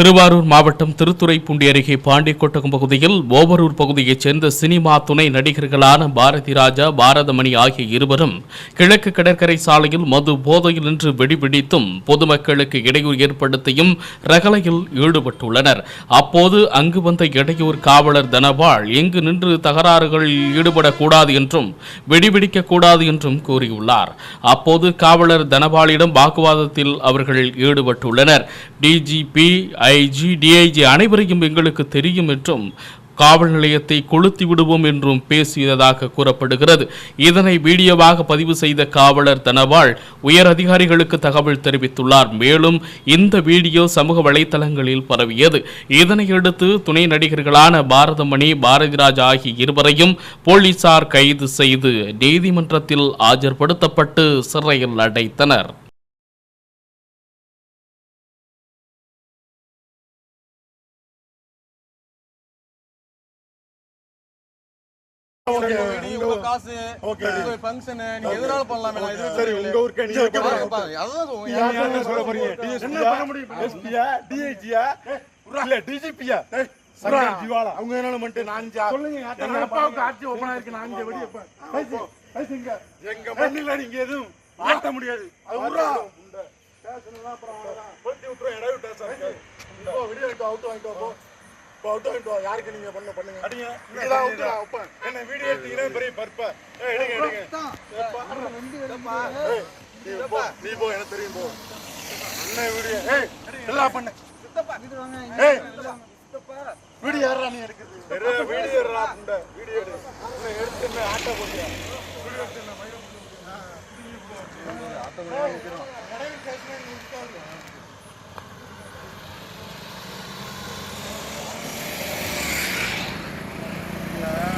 திருவாரூர் மாவட்டம் திருத்துறைப்பூண்டி அருகே பாண்டிக்கோட்டகம் பகுதியில் ஓவரூர் பகுதியைச் சேர்ந்த சினிமா துணை நடிகர்களான பாரதி ராஜா பாரதமணி ஆகிய இருவரும் கிழக்கு கடற்கரை சாலையில் மது போதையில் நின்று வெடிபிடித்தும் பொதுமக்களுக்கு இடையூறு ஏற்படுத்தியும் ரகலையில் ஈடுபட்டுள்ளனர். அப்போது அங்கு வந்த இடையூர் காவலர் தனபால் இங்கு நின்று தகராறுகளில் ஈடுபடக்கூடாது என்றும் வெடிபிடிக்கக்கூடாது என்றும் கூறியுள்ளார். அப்போது காவலர் தனபாலிடம் வாக்குவாதத்தில் அவர்கள் ஈடுபட்டுள்ளனர். டிஜிபி ஐஜி டிஐஜி அனைவரையும் எங்களுக்கு தெரியும் என்றும் காவல் நிலையத்தை கொளுத்தி விடுவோம் என்றும் பேசியதாக கூறப்படுகிறது. இதனை வீடியோவாக பதிவு செய்த காவலர் தனவாள் உயர் அதிகாரிகளுக்கு தகவல் தெரிவித்துள்ளார். மேலும் இந்த வீடியோ சமூக வலைதளங்களில் பரவியது. இதனையடுத்து துணை நடிகர்களான பாரதமணி பாரதிராஜ் ஆகிய இருவரையும் போலீசார் கைது செய்து நீதிமன்றத்தில் ஆஜர்படுத்தப்பட்டு சிறையில் அடைத்தனர். காசு ஃபங்க்ஷன் நீங்க எதனால பண்ணலாமே சரி. உங்க ஊருக்கு நீங்க அதான் சொல்ல போறீங்க? என்ன பண்ண முடியும்? எஸ்பியா டிஐஜியா இல்ல டிஜிபியா சங்கர் ஜிவாலா. அவங்க என்ன பண்ணிட்டு நான் சொல்லுங்க அப்பாவுக்கு ஆட்சி ஓபன் வெடி எங்க மண்ணில நீங்க எதுவும் மாட்ட முடியாது. அது உர்றா பேசணும்னா அப்புறம் அவ்வளவுதான் கொளுத்தி விட்டுரும் இடம் விட்டா சார். இப்போ வீடியோ எடுத்து அவுட் வாங்கிட்டு இப்போ அவுட் வாங்கிட்டு வா. யாருக்கு நீங்க பண்ண பண்ணுங்க? அடிங்க. இதான் அவுட் நான் வைப்பேன். என்ன வீடியோ எடுத்தீங்கன்னா பெரிய பருப்ப ஏய் எடுங்க எடுங்க. நீ போ. எனக்கு தெரியும் போ. அண்ணன் வீடியோ ஏய் எல்லாம் பண்ணு. ஏய் வீடியோ யாரா நீ எடுக்குது பெரிய வீடியோ எடுறா புண்ட. வீடியோ எடு. எடுத்து ஆட்ட போறியா